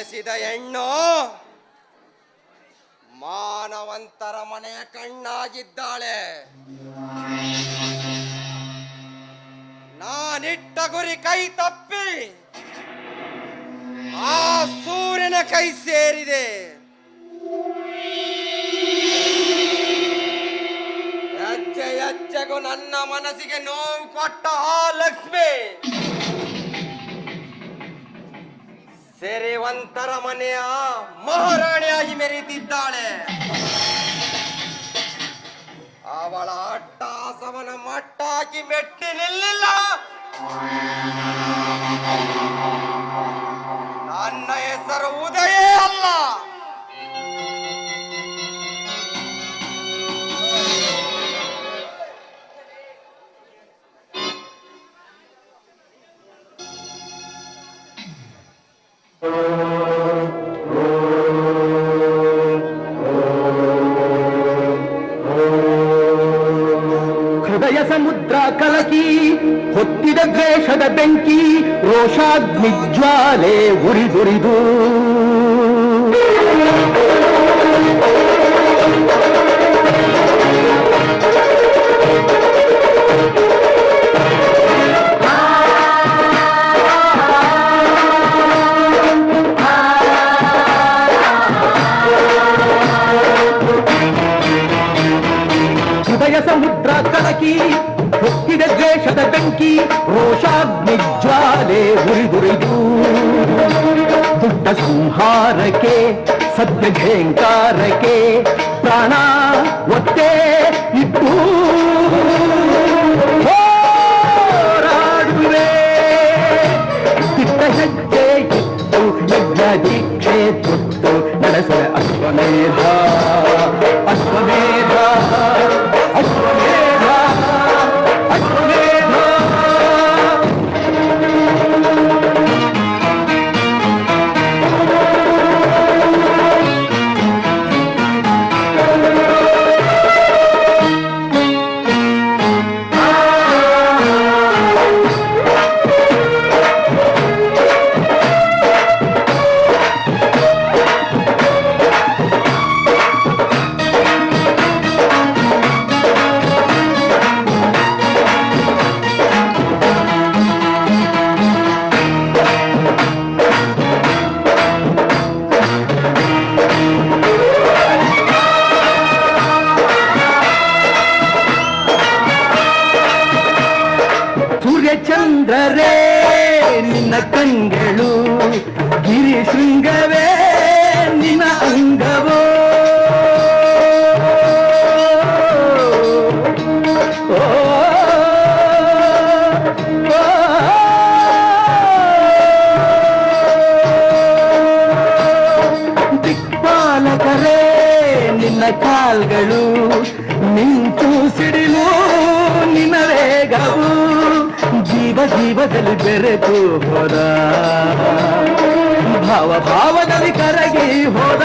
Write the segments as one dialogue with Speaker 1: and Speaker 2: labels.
Speaker 1: ಹುಟ್ಟಿದ ಹೆಣ್ಣು ಮಾನವಂತರ ಮನೆಯ ಕಣ್ಣಾಗಿದ್ದಾಳೆ. ನಾನಿಟ್ಟ ಗುರಿ ಕೈ ತಪ್ಪಿ ಆ ಸೂರ್ಯನ ಕೈ ಸೇರಿದೆ. ಹೆಜ್ಜೆ ಹೆಜ್ಜೆಗೂ ನನ್ನ ಮನಸ್ಸಿಗೆ ನೋವು ಕೊಟ್ಟ ಆ ಲಕ್ಷ್ಮಿ. ಸಿರಿವಂತರ ಮನೆಯ ಮಹಾರಾಣಿಯಾಗಿ ಮೆರೀತಿದ್ದಾಳೆ ಅವಳ ಅಟ್ಟಾಸವನ ಮಟ್ಟಾಕಿ ಮೆಟ್ಟಿ ನಿಲ್ಲಿಲ್ಲ. ನನ್ನ ಹೆಸರು ಉದಯೇ ಅಲ್ಲ.
Speaker 2: ಹೃದಯ ಸಮುದ್ರ ಕಲಕಿ ಹೊತ್ತಿದ ದ್ವೇಷದ ಬೆಂಕಿ ರೋಷಾಗ್ನಿ ಜ್ವಾಲೆ ಉರಿದುರಿದು. ಸಂಹಾರಕ್ಕೆ ಸತ್ಯ ಘೇಂಕಾರಕ್ಕೆ ಪ್ರಾಣ ಒತ್ತೆ ಇಟ್ಟು ಹೋರಾಡುವೆ ದಿಟ್ಟ ಹೆಜ್ಜೆ ಇಟ್ಟು ಯಜ್ಞ ದೀಕ್ಷೆ ತೊಟ್ಟು ನಡೆಸುವ ಅಶ್ವಮೇಧ ಅಶ್ವಮೇಧ ಸೂರ್ಯಚಂದ್ರರೇ ನಿನ್ನ ಕಂಗಳು ಗಿರಿ ಶೃಂಗವೇ ನಿನ್ನ ಅಂಗವೋ ಜೀವದಲ್ಲಿ ಬೆರೆತು ಹೋದ. ಭಾವ ಭಾವದಲ್ಲಿ ಕರಗಿ ಹೋದ.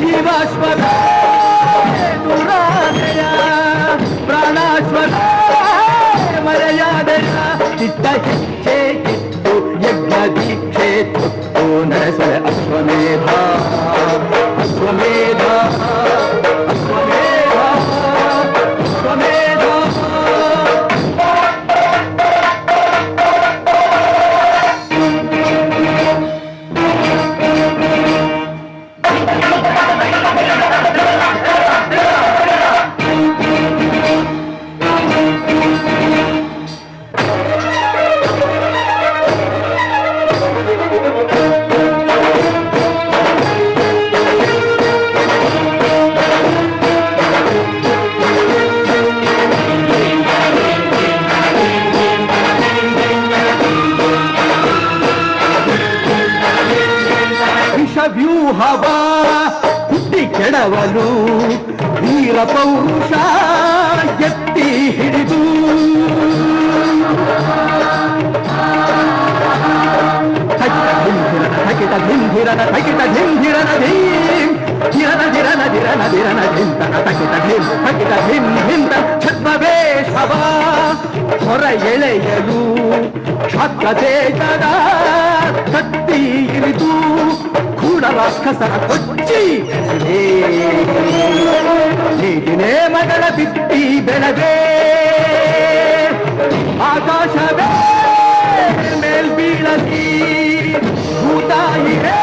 Speaker 2: ಜೀವಾಶ್ವದ ದುರಾದಯ ಪ್ರಾಣಾಶ್ವದ ಮರೆಯಾದಯ ಚಿತ್ತ ವೀರ ಪೌರುಷ ಎತ್ತಿ ಹಿಡಿದು ಥಕಿತ ಧಿಂಧಿರನ ಥಕಿತ ಧಿಂಧಿರನ ಧೀಂ ಧಿರನ ಧಿರನ ಧಿರನ ಧಿರನ ಧಿಂತನ ಥಕಿತ ಧಿಂ ಥಕಿತ ಧಿಂ ಧಿಂತ ಛದ್ಮವೇಷವ ಹೊರ ಎಳೆಯಲು ಕ್ಷಾತ್ರದೇಶದ ಕತ್ತಿ ಇರಿದು ಕೂಡ ರಾಕ್ಷಸರ ಕೊಚ್ಚಿ ನೀತಿನೇ ಮಗಳ ಬಿತ್ತಿ ಬೆಳಗೆ ಆಕಾಶವೇ ಮೇಲ್ಬೀಳಲಿ ಭೂತಾಯಿರೇ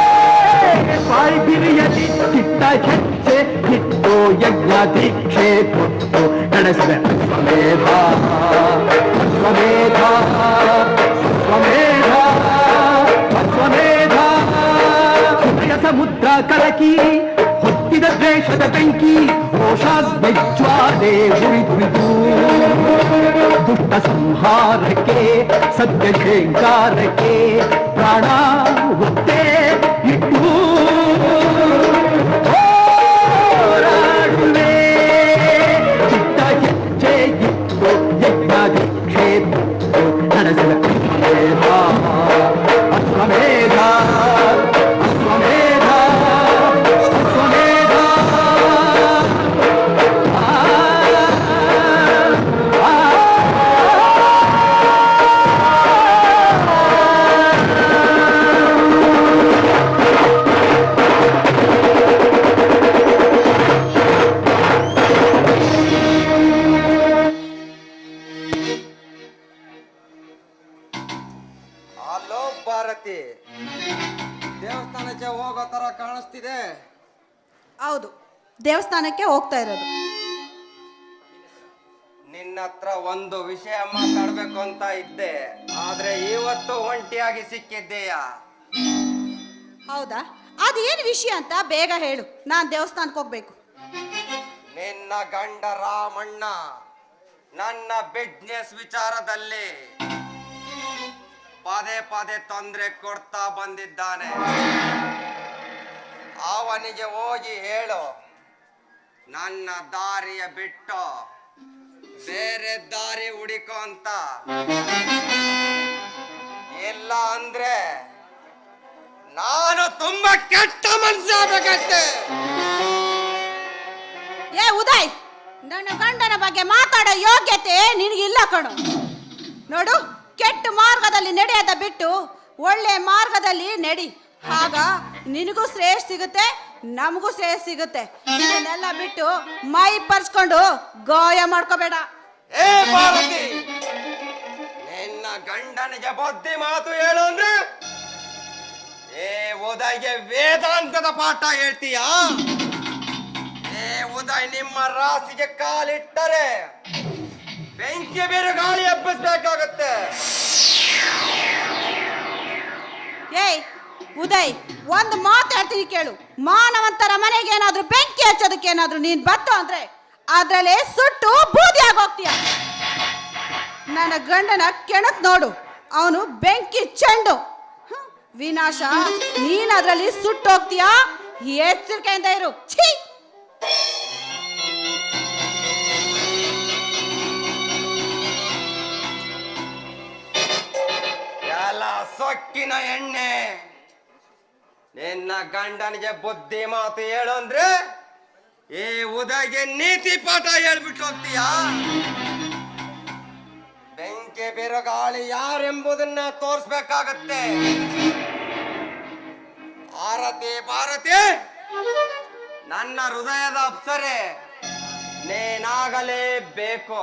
Speaker 2: ಬಾಯಿ ಬಿರಿಯಲಿ ಚಿತ್ತ ಹೆಜ್ಜೆ ಇಟ್ಟು ಯಜ್ಞ ದೀಕ್ಷೆ ಕೊಟ್ಟು ನಡೆಸಿದ ಅಶ್ವಮೇಧ ಅಶ್ವಮೇಧ ಅಶ್ವಮೇಧ ಅಶ್ವಮೇಧ ಹೃದಯ ಸಮುದ್ರ ಕಲಕಿ ಹೊತ್ತಿದ ದ್ವೇಷದ ಬೆಂಕಿ ರೋಷಾಗ್ನಿ ಜ್ವಾಲೆ ಉರಿದು ದುಷ್ಟ ಸಂಹಾರಕ್ಕೆ ಸತ್ಯ ಶೇಂಗಾರಕ್ಕೆ ಪ್ರಾಣ
Speaker 1: ದೇವಸ್ಥಾನಕ್ಕೆ
Speaker 3: ಹೋಗ್ತಾ ಇರೋದು.
Speaker 1: ನಿನ್ನ ಹತ್ರ ಒಂದು ವಿಷಯ ಮಾತಾಡ್ಬೇಕು ಅಂತ ಇದ್ದೆ. ಆದ್ರೆ ಇವತ್ತು ಒಂಟಿಯಾಗಿ ಸಿಕ್ಕಿದ್ದೀಯಾ?
Speaker 3: ಹೌದಾ? ಅದೇನು ವಿಷಯ ಅಂತ ಬೇಗ ಹೇಳು. ನಾನು ದೇವಸ್ಥಾನಕ್ಕೆ ಹೋಗ್ಬೇಕು.
Speaker 1: ನಿನ್ನ ಗಂಡ ರಾಮಣ್ಣ ನನ್ನ ಬಿಸ್ನೆಸ್ ವಿಚಾರದಲ್ಲಿ ಪದೇ ಪದೇ ತೊಂದರೆ ಕೊಡ್ತಾ ಬಂದಿದ್ದಾನೆ. ಅವನಿಗೆ ಹೋಗಿ ಹೇಳು. ನನ್ನ ದಾರಿಯ ಬಿಟ್ಟು ಬೇರೆ ದಾರಿ ಹುಡಿಕೋ ಅಂತ. ಎಲ್ಲ ಅಂದ್ರೆ ನಾನು ತುಂಬಾ ಕೆಟ್ಟ ಮನ್ಸಾಗಬೇಕಷ್ಟೇ
Speaker 3: ಏ, ಉದಯ್, ನನ್ನ ಗಂಡನ ಬಗ್ಗೆ ಮಾತಾಡೋ ಯೋಗ್ಯತೆ ನಿನಗಿಲ್ಲ ಕಣು. ನೋಡು, ಕೆಟ್ಟ ಮಾರ್ಗದಲ್ಲಿ ನಡೆಯದ ಬಿಟ್ಟು ಒಳ್ಳೆ ಮಾರ್ಗದಲ್ಲಿ ನಡಿ. ಆಗ ನಿನಗೂ ಶ್ರೇಯಸ್ ಸಿಗುತ್ತೆ ನಮಗೂ ಸೇ ಸಿಗುತ್ತೆ. ಇದನ್ನೆಲ್ಲ ಬಿಟ್ಟು ಮೈ ಪರ್ಸ್ಕೊಂಡು ಗಾಯ ಮಾಡ್ಕೋಬೇಡ.
Speaker 1: ಏ ಪಾರ್ವತಿ ನಿನ್ನ ಗಂಡನಿಗೆ ಬುದ್ಧಿ ಮಾತು ಹೇಳು ಅಂದ್ರೆ? ಏ ಉದಯ್ಗೆ ವೇದಾಂತದ ಪಾಠ ಹೇಳ್ತೀಯಾ? ಏ ಉದಯ್ ನಿಮ್ಮ ರಾಸಿಗೆ ಕಾಲಿಟ್ಟರೆ ಬೆಂಕಿ ಬೇರೆ ಗಾಳಿ ಹಬ್ಬಿಸ್ಬೇಕಾಗತ್ತೆ
Speaker 3: ಏಯ್ ಉದಯ್ ಒಂದ್ ಮಾತು ಹೇಳ್ತೀನಿ ಕೇಳು. ಮಾನವಂತರ ಮನೆಗೆ ಏನಾದ್ರೂ ಬೆಂಕಿ ಹಚ್ಚೋದಕ್ಕೆ ಏನಾದ್ರೂ ನೀನ್ ಬತ್ತು ಅಂದ್ರೆ ಅದ್ರಲ್ಲಿ ಸುಟ್ಟು ಬೂದಿ ಆಗೋಗ್ತೀಯ? ನನ್ನ ಗಂಡನ ಕೆಣಕ್ ನೋಡು. ಅವನು ಬೆಂಕಿ ಚೆಂಡು. ವಿನಾಶ. ನೀನ್ ಅದ್ರಲ್ಲಿ ಸುಟ್ಟು ಹೋಗ್ತೀಯಾ? ಎಚ್ಚರಿಕೆಯಿಂದ ಇರು. ಛೀ!
Speaker 1: ಸೊಕ್ಕಿನ ಎಣ್ಣೆ. ನಿನ್ನ ಗಂಡನಿಗೆ ಬುದ್ಧಿ ಮಾತು ಹೇಳು ಅಂದ್ರೆ ಈ ಉದಯ್ಗೆ ನೀತಿ ಪಾಠ ಹೇಳ್ಬಿಟ್ಟು ಹೋಗ್ತೀಯಾ? ಬೆಂಕಿ ಬಿರುಗಾಳಿ ಯಾರೆಂಬುದನ್ನ ತೋರಿಸ್ಬೇಕಾಗತ್ತೆ. ಭಾರತಿ ಭಾರತಿ, ನನ್ನ ಹೃದಯದ ಅಪ್ಸರೆ, ನೀನಾಗಲೇಬೇಕು.